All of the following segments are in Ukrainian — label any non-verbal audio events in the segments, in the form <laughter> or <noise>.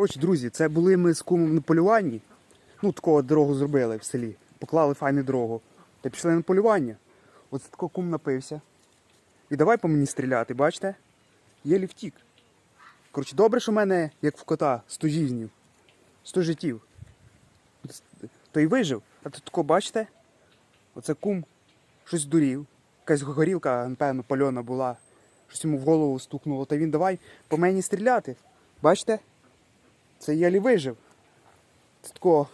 Коротше, друзі, це були ми з кумом на полюванні. Ну, такого дорогу зробили в селі. Поклали файну дорогу. Та пішли на полювання. Оце тако кум напився. І давай по мені стріляти, бачите? Єлі втік. Коротше, добре, що в мене, як в кота, 100 жизнів. 100 життів. То й вижив. А тут тако, бачите? Оце кум щось дурів. Якась горілка, напевно, пальона була. Щось йому в голову стукнуло. Та він давай по мені стріляти. Бачите? Це єлі вижив. Це тако.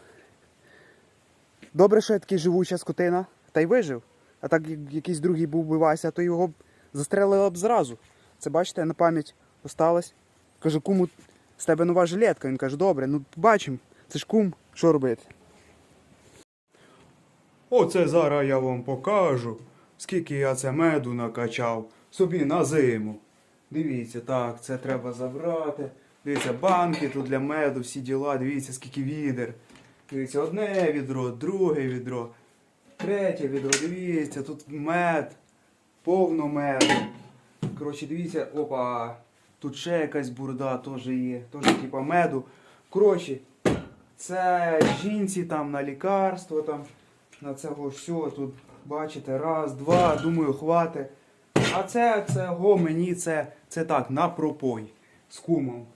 Добре, що я такий живуча скотина, та й вижив. А так як якийсь другий був би Вася, то його б застрелили б зразу. Це бачите, на пам'ять осталось. Кажу, куму, з тебе нова жилетка. Він каже, добре, ну побачимо. Це ж кум, що робити? Оце зараз я вам покажу, скільки я це меду накачав собі на зиму. Дивіться, так, це треба забрати. Дивіться, банки тут для меду, всі діла, дивіться, скільки відер. Дивіться, одне відро, друге відро, третє відро, дивіться, тут мед, повно меду. Коротше, дивіться, опа, тут ще якась бурда теж є, теж типа меду. Коротше, це жінці там на лікарство, там, на цього все, тут бачите, раз, два, думаю, хватить. А це, це го, мені це, це так, на пропой з кумом.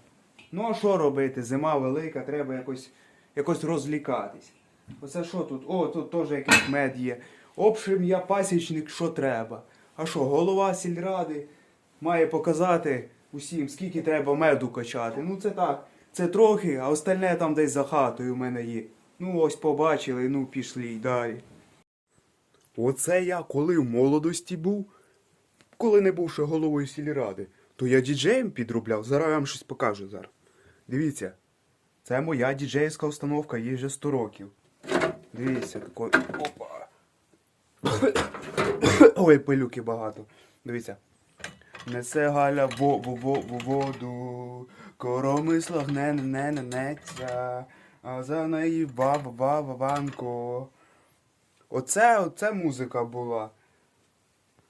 Ну а що робити? Зима велика, треба якось, якось розлікатись. Оце що тут? О, тут теж якийсь мед є. Общем, я пасічник, що треба. А що, голова сільради має показати усім, скільки треба меду качати. Ну це так, це трохи, а остальне там десь за хатою в мене є. Ну ось побачили, ну пішли й далі. Оце я коли в молодості був, коли не був ще головою сільради, то я діджеєм підробляв. Зараз я вам щось покажу зараз. Дивіться, це моя діджейська установка, їй вже 100 років. Дивіться, такой. Опа. <coughs> Ой, пилюки багато. Дивіться. Несе Галя во во во во воду, коромисло гне не не не неться, а за неї ва ва ва ванко. Оце, оце музика була.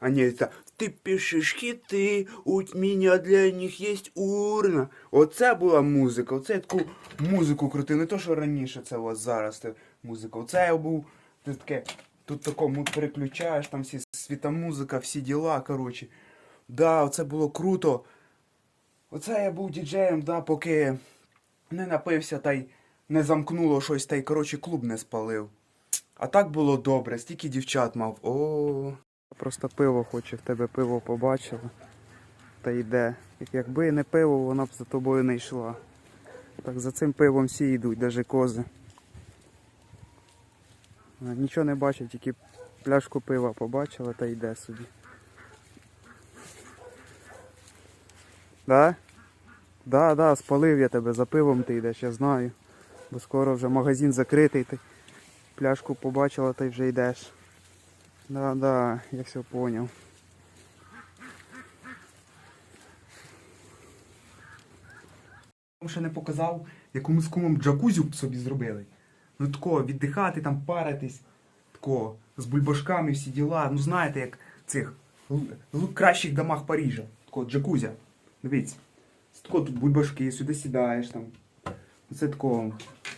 А ні, це ти пишеш хіти, у мене для них є урна. Оце була музика, оце я таку музику крутив. Не то, що раніше це у вас зараз музика. Оце я був це таке, тут такому переключаєш, там всі світа музика, всі діла, коротше. Да, оце було круто. Оце я був діджеєм, да, поки не напився та й не замкнуло щось, та й, коротше, клуб не спалив. А так було добре, стільки дівчат мав. О. Просто пиво хоче, в тебе пиво побачила. Та йде. Як- Якби не пиво, вона б за тобою не йшла. Так за цим пивом всі йдуть, навіть кози. Нічого не бачив, тільки пляшку пива побачила та йде собі. Да? Да, да, спалив я тебе, за пивом ти йдеш, я знаю. Бо скоро вже магазин закритий, ти пляшку побачила та й вже йдеш. Да, да, я все понял. Ще не показав, яку ми з кумом джакузю собі зробили. Ну такого, віддихати, там паритись, такого, з бульбашками всі діла. Ну знаєте, як в цих кращих домах Парижа. Такого джакузя. Дивіться. З такого тут бульбашки, сюди сідаєш там. Це такого.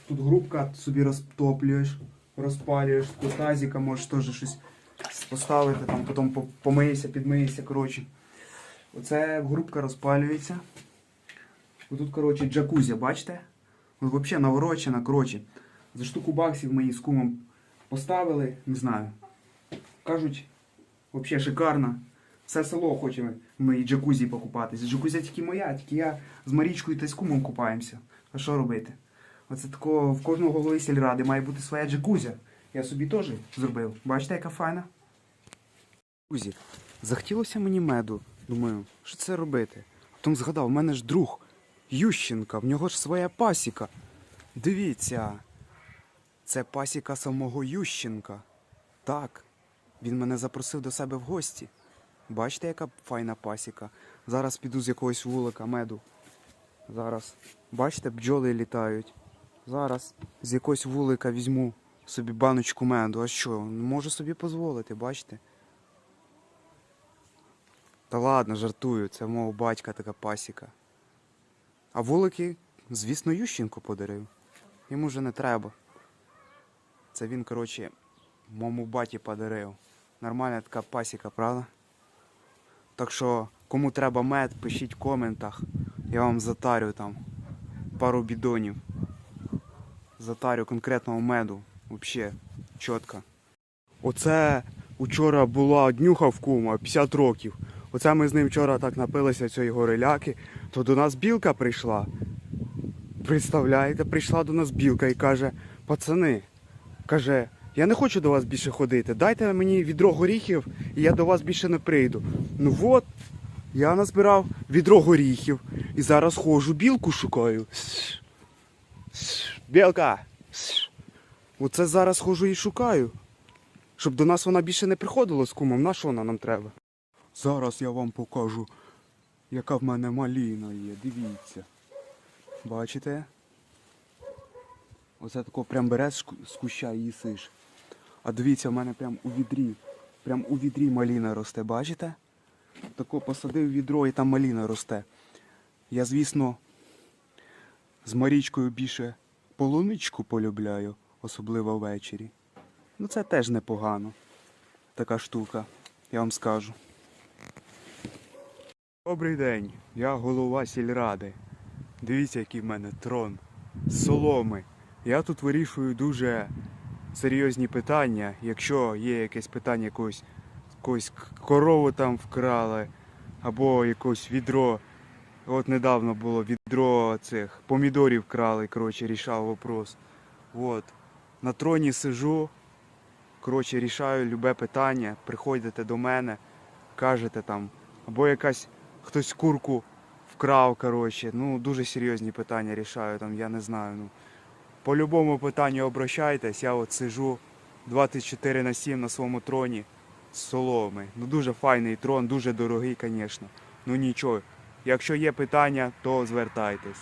Тут грубка собі розтоплюєш, розпалюєш, тут тазіка можеш теж щось поставити, там потім по- помийся, підмийся, коротше. Оце грубка розпалюється. Отут, коротше, джакузя, бачите? От взагалі наворочена, коротше. За штуку баксів ми з кумом поставили, не знаю. Кажуть, взагалі шикарно. Все село хоче в моїй джакузі покупатися. Джакузя тільки моя, тільки я з Марічкою та з кумом купаємося. А що робити? Оце такого в кожного голови сільради має бути своя джакузя. Я собі теж зробив. Бачите, яка файна? Друзі, захотілося мені меду. Думаю, що це робити? Потім згадав, в мене ж друг Ющенка, в нього ж своя пасіка. Дивіться, це пасіка самого Ющенка. Так, він мене запросив до себе в гості. Бачите, яка файна пасіка. Зараз піду з якогось вулика меду. Зараз. Бачите, бджоли літають. Зараз з якогось вулика візьму собі баночку меду. А що? Можу собі дозволити, бачите? Та ладно, жартую, це в мого батька така пасіка. А вулики Звісно, Ющенко подарив. Йому вже не треба. Це він, коротше, моєму баті подарив. Нормальна така пасіка, правда? Так що, кому треба мед, пишіть в коментах. Я вам затарю там пару бідонів. Затарю конкретного меду. Взагалі, чітко. Оце учора була днюха в кума 50 років. Оце ми з ним вчора так напилися цієї гореляки, то до нас білка прийшла. Представляєте, прийшла до нас білка і каже: пацани, каже, я не хочу до вас більше ходити. Дайте мені відро горіхів, і я до вас більше не прийду. Ну от, я назбирав відро горіхів і зараз ходжу, білку шукаю. Білка! Оце зараз ходжу і шукаю. Щоб до нас вона більше не приходила з кумом, на що вона нам треба? Зараз я вам покажу, яка в мене маліна є, дивіться. Бачите? Оце тако прям береш з куща і їсиш. А дивіться, в мене прям у відрі. Прям у відрі маліна росте, бачите? Тако посадив відро і там маліна росте. Я, звісно, з Марічкою більше полуничку полюбляю, особливо ввечері. Ну це теж непогано. Така штука, я вам скажу. Добрий день, я голова сільради. Дивіться, який в мене трон. Соломи. Я тут вирішую дуже серйозні питання. Якщо є якесь питання якогось, якогось корову там вкрали, або якось відро. От недавно було відро цих помідорів вкрали, коротше, рішав вопрос. От. На троні сижу, коротше, рішаю любе питання. Приходите до мене, кажете там, або якась хтось курку вкрав, коротше. Ну, дуже серйозні питання рішаю, там, я не знаю. Ну. По любому питанню обращайтесь, я от сижу 24 на 7 на своєму троні з соломи. Ну дуже файний трон, дуже дорогий, звісно. Ну нічого. Якщо є питання, то звертайтесь.